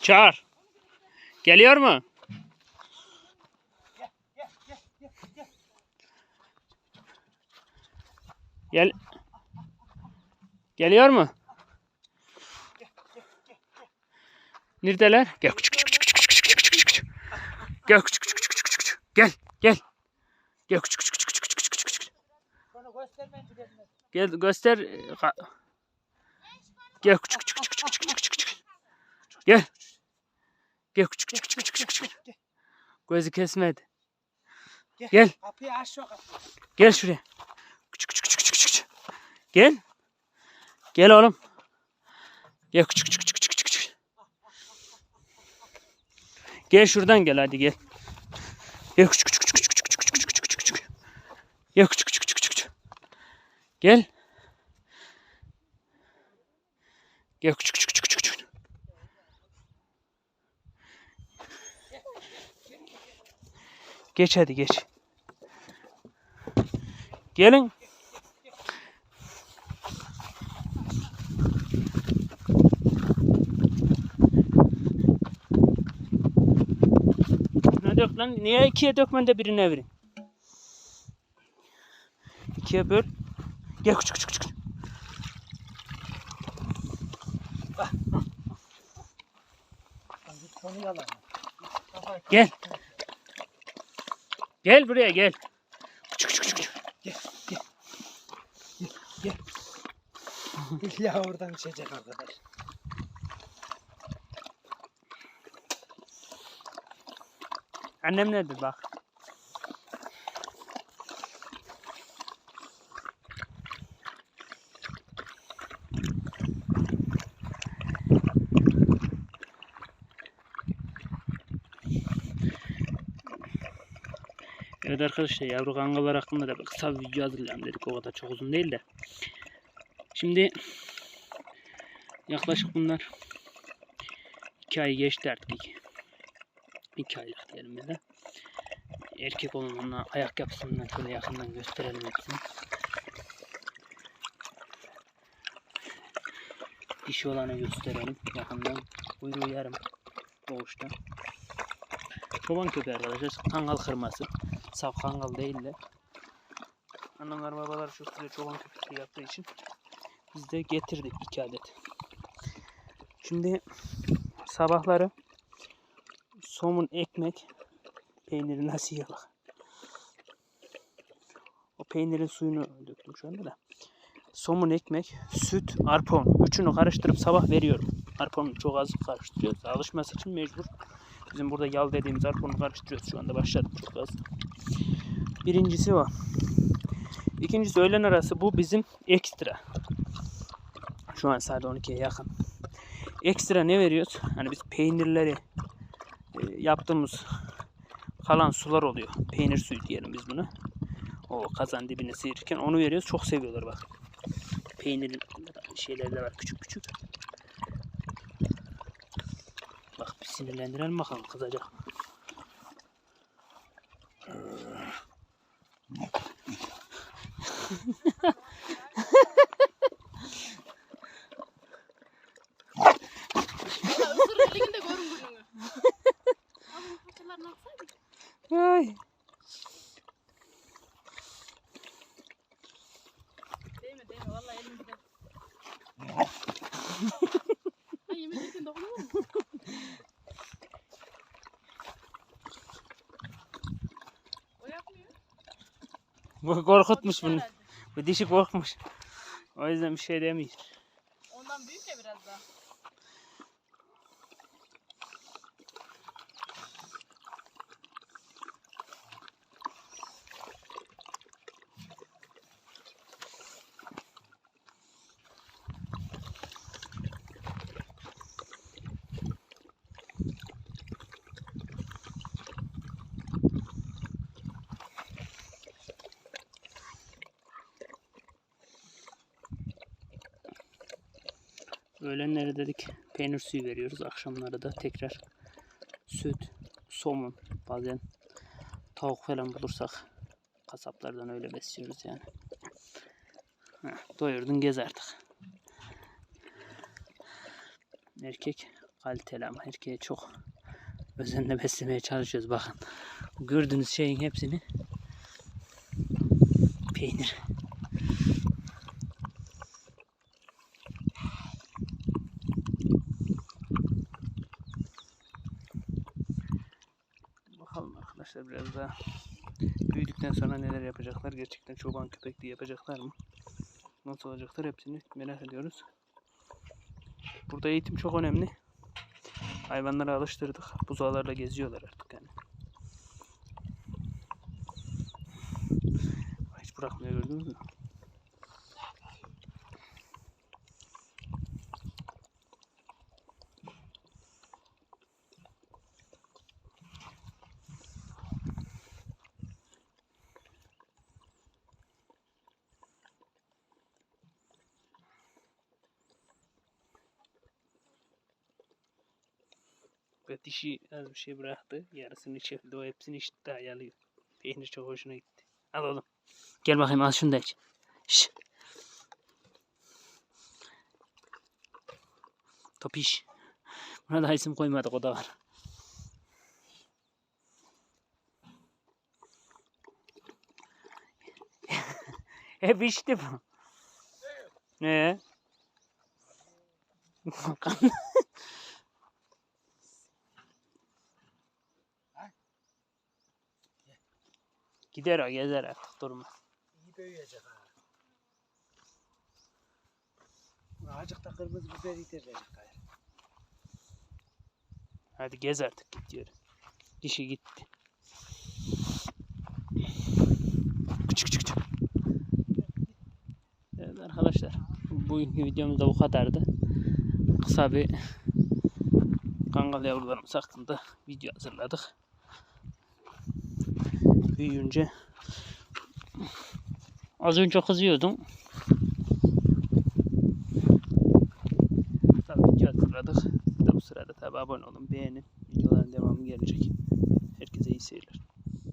Çağır. Geliyor mu? Gel. Geliyor mu? Neredeler? Gel. Gel. Gel gel. Gel küçük küçük küçük. Gel göster. Gel. Gel. Gel küçük küçük küçük küçük küçük. Gözü kesmedi. gel. Gel. Kapıyı aç şu kapıyı. Gel şuraya. Küçük küçük küçük küçük küçük. Gel. Gel oğlum. Gel küçük küçük küçük küçük küçük. Gel şuradan gel hadi gel. Gel küçük küçük küçük küçük küçük küçük küçük küçük küçük. Gel küçük küçük küçük küçük. Gel. Gel küçük küçük. Geç hadi geç. Gelin. Ne dök lan? Niye ikiye dökmen de birine verin? İkiye böl. Gel küçük küçük küçük. Gel. Gel buraya gel. Küçük küçük küçük. Gel gel. Gel gel. İlla oradan içecek arkadaş. Annem nerede bak. Evet arkadaşlar yavru kangalar hakkında da kısa bir video hazırlayalım dedik. O kadar çok uzun değil de. Şimdi yaklaşık bunlar 2 ay geçti artık. 2 aylık diyelim ya da. Erkek olanlarına ayak yapısından şöyle yakından gösterelim hepsini. Dişi olanı gösterelim yakından. Kuyruğu yarım doğuşta. Çoban köpeği arkadaşlar. Kangal kırması. Saf kangal değil de. Annemler babalar çok güzel çoban köpeği yaptığı için biz de getirdik iki adet. Şimdi sabahları somun ekmek peyniri nasıl yiyor bak. O peynirin suyunu döktüm şu anda da. Somun ekmek, süt, arpon. Üçünü karıştırıp sabah veriyorum. Arponu çok az karıştırıyoruz. Alışması için mecbur. Bizim burada yal dediğimiz arponu karıştırıyoruz şu anda. Başladık çok az. Birincisi o. İkincisi öğlen arası bu bizim ekstra. Şu an saat 12'ye yakın. Ekstra ne veriyoruz? Hani biz peynirleri e, yaptığımız kalan sular oluyor. Peynir suyu diyelim biz buna. O kazan dibine sıyırırken onu veriyoruz. Çok seviyorlar bak. Peynirin şeyleri de var küçük küçük. Bak bir sinirlendirelim bakalım kızacak. Bu korkutmuş bunu. Bu dişi korkmuş. O yüzden bir şey demiyor. Öğlenleri dedik peynir suyu veriyoruz. Akşamları da tekrar süt, somun, bazen tavuk falan bulursak kasaplardan öyle besliyoruz yani. Heh, doyurdun gez artık. Erkek Kaliteli ama erkeğe çok özenle beslemeye çalışıyoruz bakın. Gördüğünüz şeyin hepsini peynir. Bakalım arkadaşlar biraz daha büyüdükten sonra neler yapacaklar. Gerçekten çoban köpekli yapacaklar mı? Nasıl olacaklar hepsini merak ediyoruz. Burada eğitim çok önemli. Hayvanları alıştırdık. Buzağlarla geziyorlar artık yani. Hiç bırakmıyor gördünüz mü? Ve dişi az bir şey bıraktı. Yarısını içebildi. O hepsini içti daha yalıyor. Peynir çok hoşuna gitti. Al oğlum. Gel bakayım al şunu da iç. Şş. Topiş. Buna da isim koymadık o da var. Hep içti bu. Ne? Gider o gezer artık durma. İyi büyüyecek ha. Azıcık da kırmızı biber yitirecek gayrı. Hadi gez artık git diyor. Dişi gitti. Küçük küçük küçük. Evet arkadaşlar. Bugünkü videomuz da bu kadardı. Kısa bir kangal yavrularımız hakkında video hazırladık. Büyüyünce az önce kızıyordum. Hazırladık. Siz de bu sırada tabi abone olun, beğenin. Videoların devamı gelecek. Herkese iyi seyirler.